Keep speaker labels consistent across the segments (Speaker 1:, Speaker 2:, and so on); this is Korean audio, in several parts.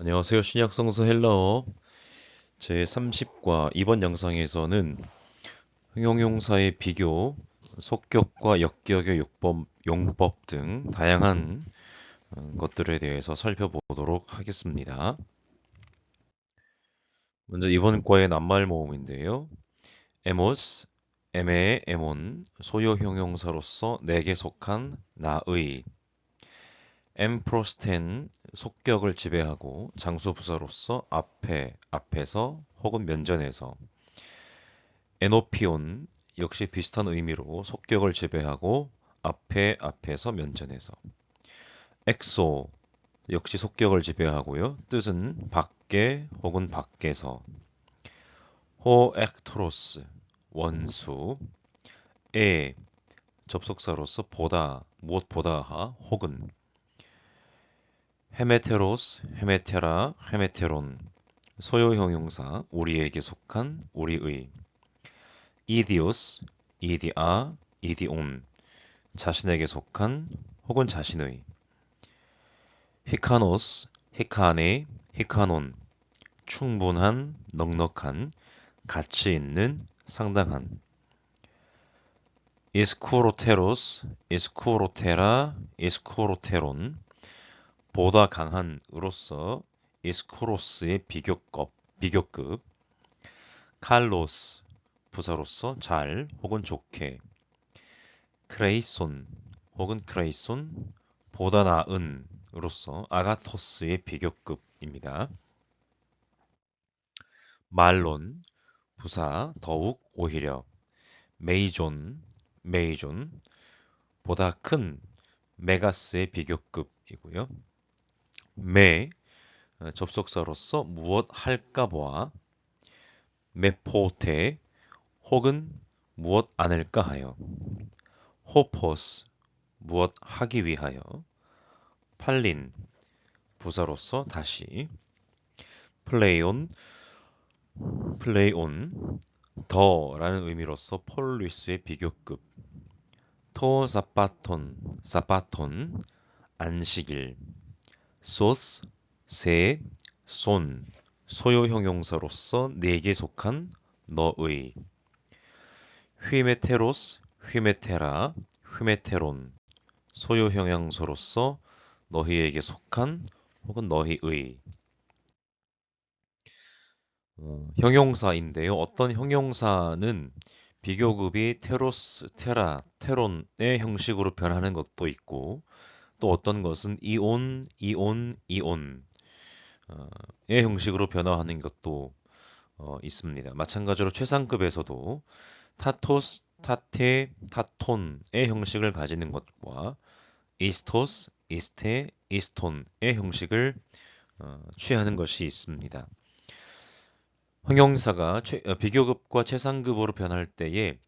Speaker 1: 안녕하세요. 신약성서 헬라어 제30과 이번 영상에서는 형용사의 비교, 속격과 역격의 용법, 용법 등 다양한 어, 것들에 대해서 살펴보도록 하겠습니다. 먼저 이번 과의 낱말 모음인데요. 에모스, 에메의 에몬, 소요 형용사로서 내게 속한 나의 엠프로스텐 속격을 지배하고 장소 부사로서 앞에, 앞에서 혹은 면전에서 에노피온 역시 비슷한 의미로 속격을 지배하고 앞에, 앞에서 면전에서. 엑소 역시 속격을 지배하고요. 뜻은 밖에 혹은 밖에서. 호엑토로스 원수. 에 접속사로서 보다 무엇보다하 혹은 헤메테로스, 헤메테라, 헤메테론 소요 형용사 우리에게 속한 우리의 이디오스, 이디아, 이디온 자신에게 속한 혹은 자신의 히카노스, 히카네, 히카논 충분한, 넉넉한, 가치 있는, 상당한. 이스쿠로테로스, 이스쿠로테라, 이스쿠로테론 보다 강한으로서 이스코로스의 비교급, 비교급 칼로스 부사로서 잘 혹은 좋게 크레이손 혹은 크레이손 보다 나은으로서 아가토스의 비교급입니다. 말론 부사 더욱 오히려 메이존 메이존 보다 큰 메가스의 비교급이고요. 매 어, 접속사로서 무엇 할까 보아? 메포테 혹은 무엇 않을까 하여. 호포스 무엇 하기 위하여. 팔린 부사로서 다시. 플레이온 플레이온 더라는 의미로서 폴리스의 비교급. 토 사파톤 사파톤 안식일 소스, 세, 손, 소요 형용사로서 내게 속한 너의 휘메테로스, 휘메테라, 휘메테론 소요 형용사로서 너희에게 속한 혹은 너희의 어, 형용사인데요. 어떤 형용사는 비교급이 테로스, 테라, 테론의 형식으로 변하는 것도 있고 또 어떤 것은 이온, 이온, 이온의 형식으로 변화하는 것도 어, 있습니다. 마찬가지로 최상급에서도 타토스, 타테, 타톤의 형식을 가지는 것과 이스토스, 이스테, 이스톤의 형식을 어, 취하는 것이 있습니다. 형용사가 최, 어, 비교급과 최상급으로 변할 때에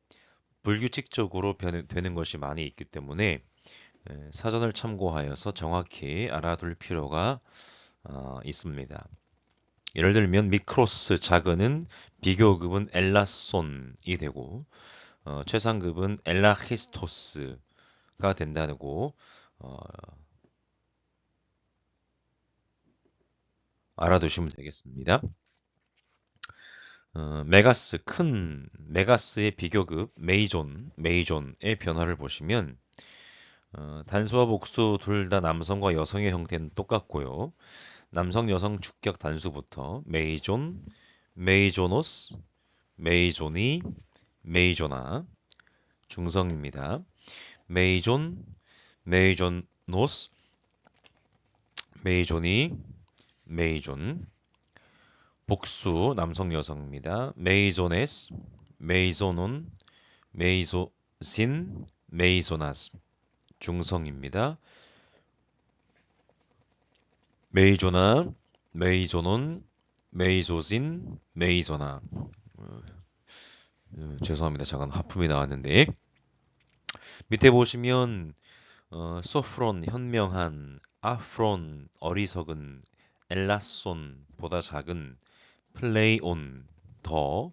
Speaker 1: 불규칙적으로 변 되는 것이 많이 있기 때문에 예, 사전을 참고하여서 정확히 알아둘 필요가 어, 있습니다. 예를 들면 미크로스 작은은 비교급은 엘라손이 되고 어, 최상급은 엘라히스토스가 된다고 어, 알아두시면 되겠습니다. 어, 메가스 큰 메가스의 비교급 메이존 메이존의 변화를 보시면 어, 단수와 복수 둘 다 남성과 여성의 형태는 똑같고요. 남성, 여성 주격 단수부터 메이존, 메이조노스, 메이조니, 메이조나 중성입니다. 메이존, 메이존노스, 메이존이, 메이존 복수 남성 여성입니다. 메이조네스, 메이조논, 메이조신, 메이조나스 중성입니다. 메이조나, 메이조논, 메이조진, 메이조나. 어, 어, 죄송합니다. 잠깐 하품이 나왔는데 밑에 보시면 어, 소프론 현명한, 아프론 어리석은, 엘라손 보다 작은, 플레이온 더,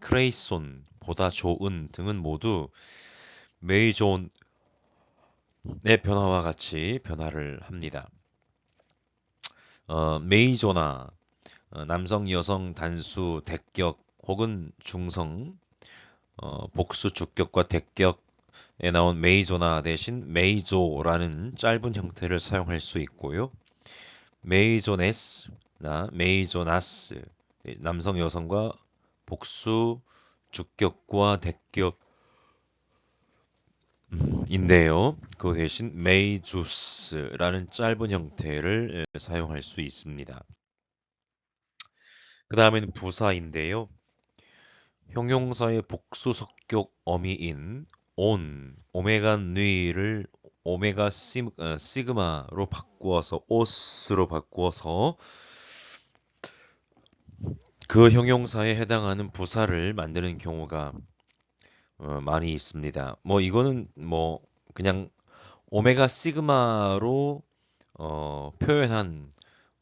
Speaker 1: 크레이손 보다 좋은 등은 모두 메이존 의 변화와 같이 변화를 합니다. 어, 메이저나 어, 남성, 여성, 단수, 대격 혹은 중성, 어, 복수, 주격과 대격에 나온 메이저나 대신 메이저라는 짧은 형태를 사용할 수 있고요. 메이저네스나 메이저나스 남성, 여성과 복수, 주격과 대격 인데요. 그 대신 메이주스라는 짧은 형태를 사용할 수 있습니다. 그 다음에는 부사인데요. 형용사의 복수 석격 어미인 온, 오메가 뉘를 오메가 시, 어, 시그마로 바꾸어서 오스로 바꾸어서 그 형용사에 해당하는 부사를 만드는 경우가 어, 많이 있습니다. 뭐 이거는 뭐 그냥 오메가 시그마로 어, 표현한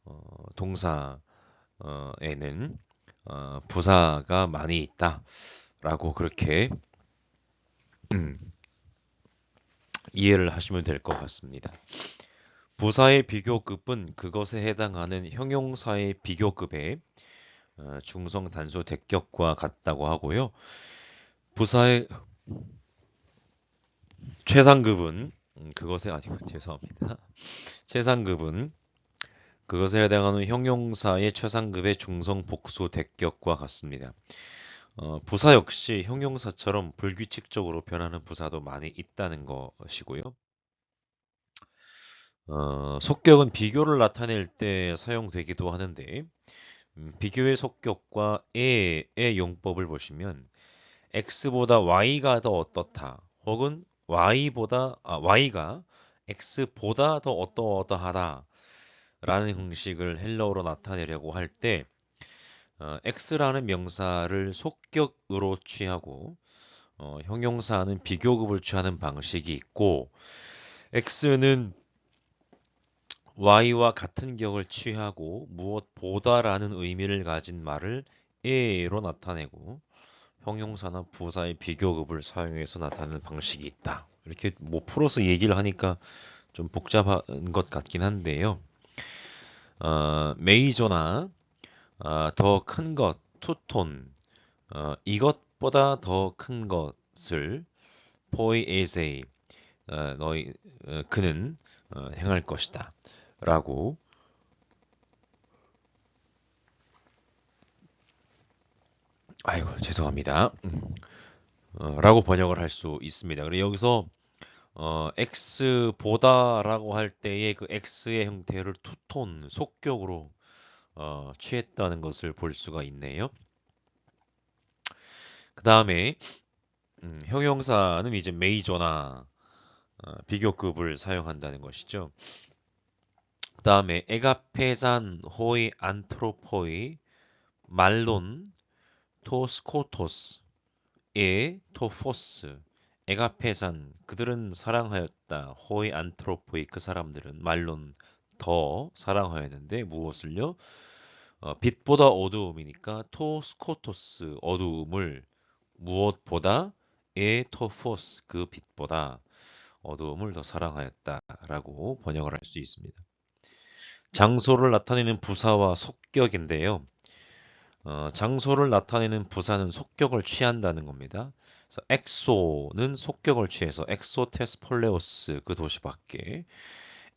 Speaker 1: 어, 동사에는 어, 부사가 많이 있다라고 그렇게 음, 이해를 하시면 될 것 같습니다. 부사의 비교급은 그것에 해당하는 형용사의 비교급에 어, 중성 단수 대격과 같다고 하고요. 부사의 최상급은 음, 그것에 아니고 죄송합니다. 최상급은 그것에 해당하는 형용사의 최상급의 중성 복수 대격과 같습니다. 어, 부사 역시 형용사처럼 불규칙적으로 변하는 부사도 많이 있다는 것이고요. 어, 속격은 비교를 나타낼 때 사용되기도 하는데 음, 비교의 속격과 에의 용법을 보시면 x보다 y가 더 어떻다 혹은 y보다 아, y가 x보다 더 어떠어떠하다 라는 형식을 헬러어로 나타내려고 할때 어, x라는 명사를 속격으로 취하고 어, 형용사는 비교급을 취하는 방식이 있고 x는 y와 같은 격을 취하고 무엇보다라는 의미를 가진 말을 a로 나타내고 형용사나 부사의 비교급을 사용해서 나타내는 방식이 있다. 이렇게 뭐 풀어서 얘기를 하니까 좀 복잡한 것 같긴 한데요. 어, 메이저나 어, 더큰 것, 투톤, 어, 이것보다 더 큰 것을 포이 에세이 어, 너희 어, 그는 어, 행할 것이다. 라고 아이고 죄송합니다. 음. 어, 라고 번역을 할 수 있습니다. 그리고 여기서 어, x보다라고 할 때의 그 x의 형태를 투톤 속격으로 어, 취했다는 것을 볼 수가 있네요. 그 다음에 음, 형용사는 이제 메이저나 어, 비교급을 사용한다는 것이죠. 그 다음에 에가페산 호이 안트로포이 말론 토스코토스 에 토포스 에가페산 그들은 사랑하였다 호이 안트로포이 그 사람들은 말론 더 사랑하였는데 무엇을요? 어, 빛보다 어두움이니까 토스코토스 어두움을 무엇보다 에 토포스 그 빛보다 어두움을 더 사랑하였다라고 번역을 할 수 있습니다. 장소를 나타내는 부사와 속격인데요. 어, 장소를 나타내는 부사는 속격을 취한다는 겁니다. 그래서 엑소는 속격을 취해서 엑소테스폴레오스 그 도시 밖에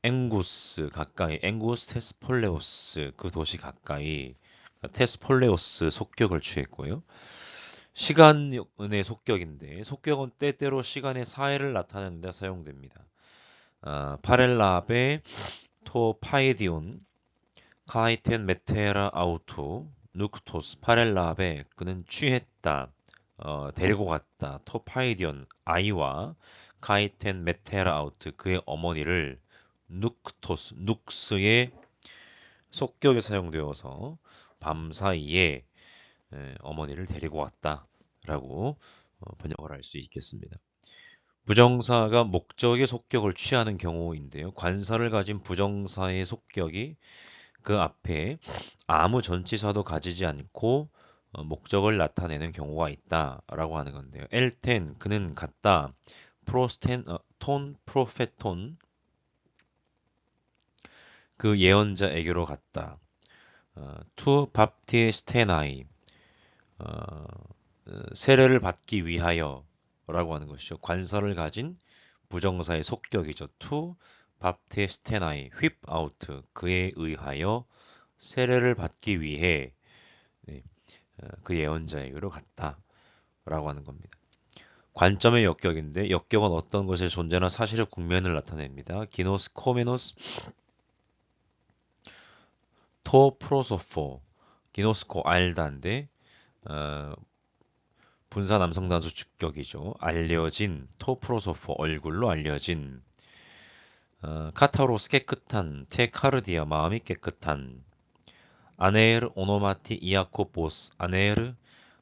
Speaker 1: 앵구스 가까이 앵구스 테스폴레오스 그 도시 가까이 테스폴레오스 속격을 취했고요. 시간의 속격인데 속격은 때때로 시간의 사회를 나타내는 데 사용됩니다. 아, 파렐라베 토 파이디온 카이텐 메테라 아우투 누크토스 파렐라베 그는 취했다 어, 데리고 갔다 토파이디온 아이와 카이텐 메테라 아우트 그의 어머니를 누크토스 눅스의 속격에 사용되어서 밤 사이에 어머니를 데리고 왔다라고 어, 번역을 할 수 있겠습니다. 부정사가 목적의 속격을 취하는 경우인데요. 관사를 가진 부정사의 속격이 그 앞에 아무 전치사도 가지지 않고 어, 목적을 나타내는 경우가 있다라고 하는 건데요. 엘텐 그는 같다. 프로스텐 어, 톤 프로페톤 그 예언자에게로 갔다. 어, 투 밥티스테나이 어, 세례를 받기 위하여 라고 하는 것이죠. 관설을 가진 부정사의 속격이죠. 투 밥티스테나이 휩 아우트 그에 의하여 세례를 받기 위해 네, 어, 그 예언자에게로 갔다 라고 하는 겁니다. 관점의 역격인데 역격은 어떤 것의 존재나 사실의 국면을 나타냅니다. 기노스 코메노스 토 프로소포 기노스코 알다인데 어, 분사 남성 단수 주격이죠. 알려진 토 프로소포 얼굴로 알려진 어, 카타로스 깨끗한 테카르디아 마음이 깨끗한 아네르 오노마티 이아코보스 아네르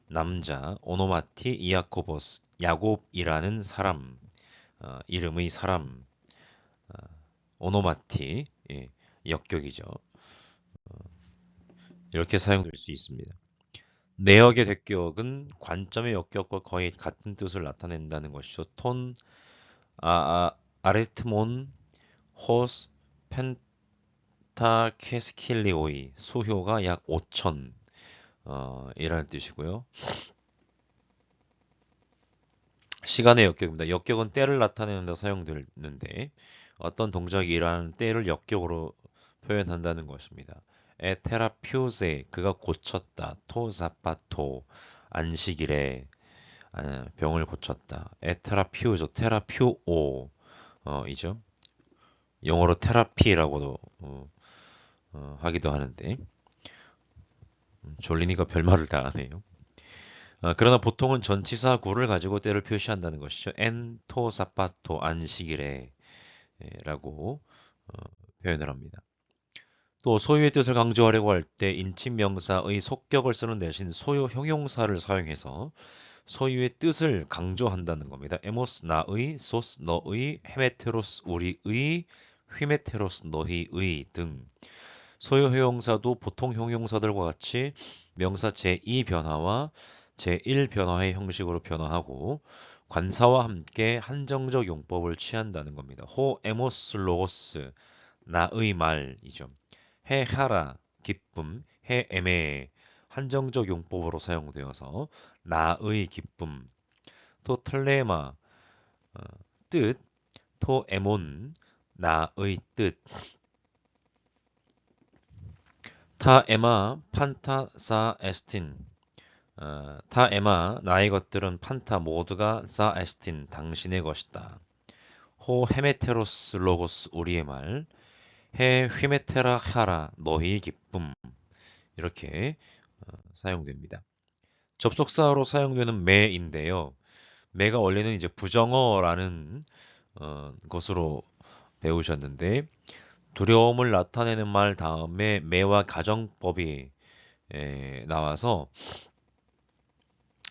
Speaker 1: 남자 오노마티 이아코보스 야곱이라는 사람 어, 이름의 사람 어, 오노마티 예, 역격이죠. 어, 이렇게 사용될 수 있습니다. 내역의 대격은 관점의 역격과 거의 같은 뜻을 나타낸다는 것이죠. 톤, 아, 아, 아레트몬, 호스, 펜타케스킬리오이 수효가 약 5천 어, 이라는 뜻이고요. 시간의 역격입니다. 역격은 때를 나타내는 데 사용되는데 어떤 동작이 일어나는 때를 역격으로 표현한다는 것입니다. 에테라퓨세 그가 고쳤다. 토자파토 안식일에 아, 병을 고쳤다. 에테라퓨죠. 테라퓨오 어, 이죠. 영어로 테라피라고도 어, 어, 하기도 하는데 음, 졸리니까 별말을 다 하네요. 어, 그러나 보통은 전치사 구를 가지고 때를 표시한다는 것이죠. 엔토 사파토 안식일에 라고 어, 표현을 합니다. 또 소유의 뜻을 강조하려고 할 때 인칭명사의 속격을 쓰는 대신 소유 형용사를 사용해서 소유의 뜻을 강조한다는 겁니다. 에모스 나의, 소스 너의, 헤메테로스 우리의, 휘메테로스 너희의 등 소유 형용사도 보통 형용사들과 같이 명사 제2 변화와 제1 변화의 형식으로 변화하고 관사와 함께 한정적 용법을 취한다는 겁니다. 호 에모스 로고스 나의 말이죠. 해하라 기쁨 해에메 한정적 용법으로 사용되어서 나의 기쁨 또 틀레마 어, 뜻, 토 에몬 나의 뜻 타 에마 판타 사 에스틴 어, 타 에마 나의 것들은 판타 모두가 사 에스틴 당신의 것이다. 호 헤메테로스 로고스 우리의 말해 휘메테라 하라 너희 기쁨 이렇게 어, 사용됩니다. 접속사로 사용되는 매인데요. 매가 원래는 이제 부정어라는 어, 것으로 배우셨는데 두려움을 나타내는 말 다음에 매와 가정법이 에, 나와서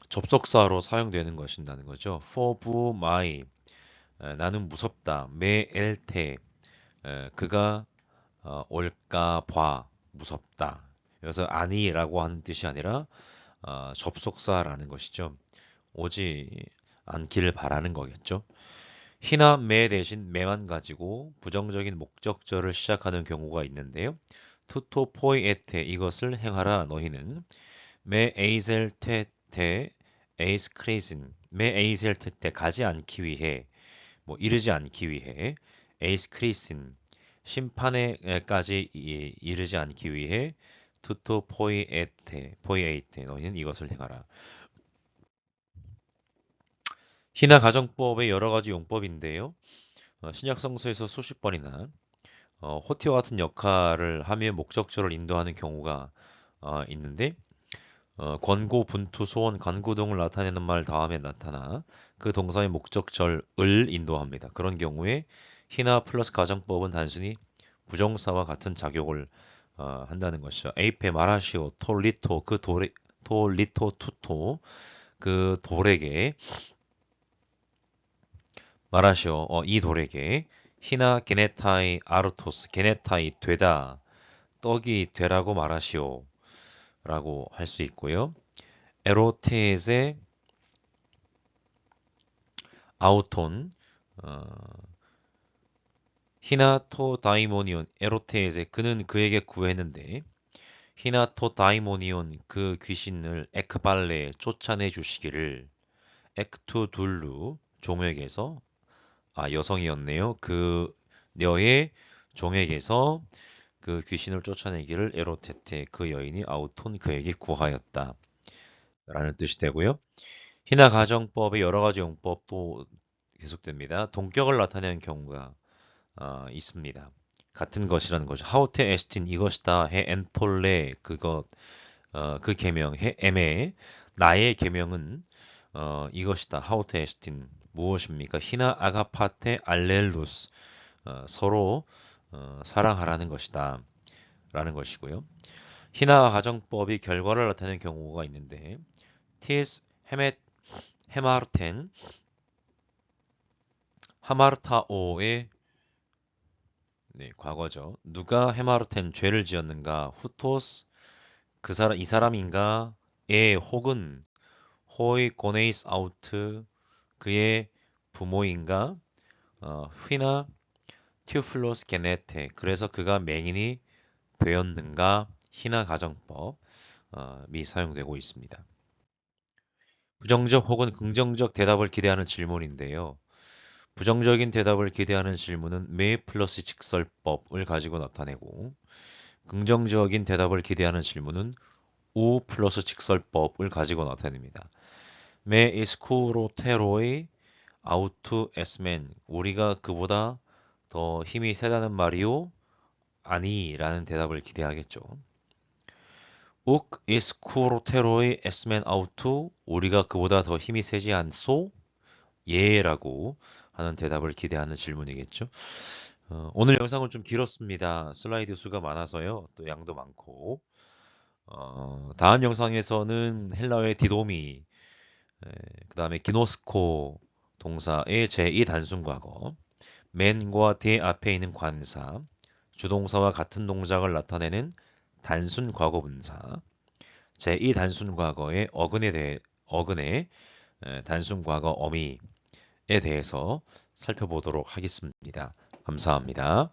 Speaker 1: 접속사로 사용되는 것인다는 거죠. for my 에, 나는 무섭다. 매 엘테 그가 어, 올까 봐 무섭다. 그래서 아니라고 하는 뜻이 아니라 어, 접속사라는 것이죠. 오지 않기를 바라는 거겠죠. 희나 매 대신 매만 가지고 부정적인 목적절을 시작하는 경우가 있는데요. 투토 포이 에테 이것을 행하라 너희는. 매 에이셀 테테 에이스 크레이신. 매 에이셀 테테 가지 않기 위해. 뭐 이르지 않기 위해. 에이스 크레이신. 심판에까지 이르지 않기 위해. 투토 포이 에테 포이에이테 너희는 이것을 행하라. 희나 가정법의 여러 가지 용법인데요. 어, 신약 성서에서 수십 번이나 어, 호티와 같은 역할을 하며 목적절을 인도하는 경우가 어, 있는데 어, 권고, 분투, 소원, 간구 등을 나타내는 말 다음에 나타나 그 동사의 목적절을 인도합니다. 그런 경우에 희나 플러스 가정법은 단순히 부정사와 같은 작용을 어, 한다는 것이죠. 에이페 마라시오 톨리토 그 도레 톨리토 투토 그 돌에게 마라시오 어, 이 돌에게 히나 게네타이 아르토스 게네타이 되다 떡이 되라고 말하시오 라고 할 수 있고요. 에로테의 아우톤 어, 히나토 다이모니온 에로테에세 그는 그에게 구했는데 히나토 다이모니온 그 귀신을 에크발레에 쫓아내 주시기를 엑투둘루 종에게서 아 여성이었네요. 그 녀의 종에게서 그 귀신을 쫓아내기를 에로테테 그 여인이 아우톤 그에게 구하였다. 라는 뜻이 되고요. 희나 가정법의 여러 가지 용법도 계속됩니다. 동격을 나타내는 경우가 어, 있습니다. 같은 것이라는 거죠. 하우테 에스틴 이것이다. 해 엔폴레 그것 어, 그 계명 해 에메 나의 계명은 어, 이것이다. 하우테 에스틴 무엇입니까? 히나 아가파테 알렐루스 어, 서로 어, 사랑하라는 것이다. 라는 것이고요. 희나 가정법이 결과를 나타내는 경우가 있는데 티스 헤메 헤마르텐 하마르타오의 네, 과거죠. 누가 헤마르텐 죄를 지었는가? 후토스 그 사람 이 사람인가? 에 혹은 호이 고네이스 아우트 그의 부모인가? 어, 휘나 튜플로스 게네테 그래서 그가 맹인이 되었는가? 희나 가정법 어, 미 사용되고 있습니다. 부정적 혹은 긍정적 대답을 기대하는 질문인데요. 부정적인 대답을 기대하는 질문은 매 플러스 직설법을 가지고 나타내고 긍정적인 대답을 기대하는 질문은 우 플러스 직설법을 가지고 나타냅니다. 메 이스쿠로테로의 아우투 에스맨 우리가 그보다 더 힘이 세다는 말이요? 아니라는 대답을 기대하겠죠. 욱 이스쿠로테로의 에스맨 아우투 우리가 그보다 더 힘이 세지 않소? 예라고 하는 대답을 기대하는 질문이겠죠. 어, 오늘 영상은 좀 길었습니다. 슬라이드 수가 많아서요. 또 양도 많고. 어, 다음 영상에서는 헬라어의 디도미, 그 다음에 기노스코 동사의 제2 단순 과거, 맨과 대 앞에 있는 관사, 주동사와 같은 동작을 나타내는 단순 과거 분사, 제2 단순 과거의 어근에 대해 어근의 단순 과거 어미 에 대해서 살펴보도록 하겠습니다. 감사합니다.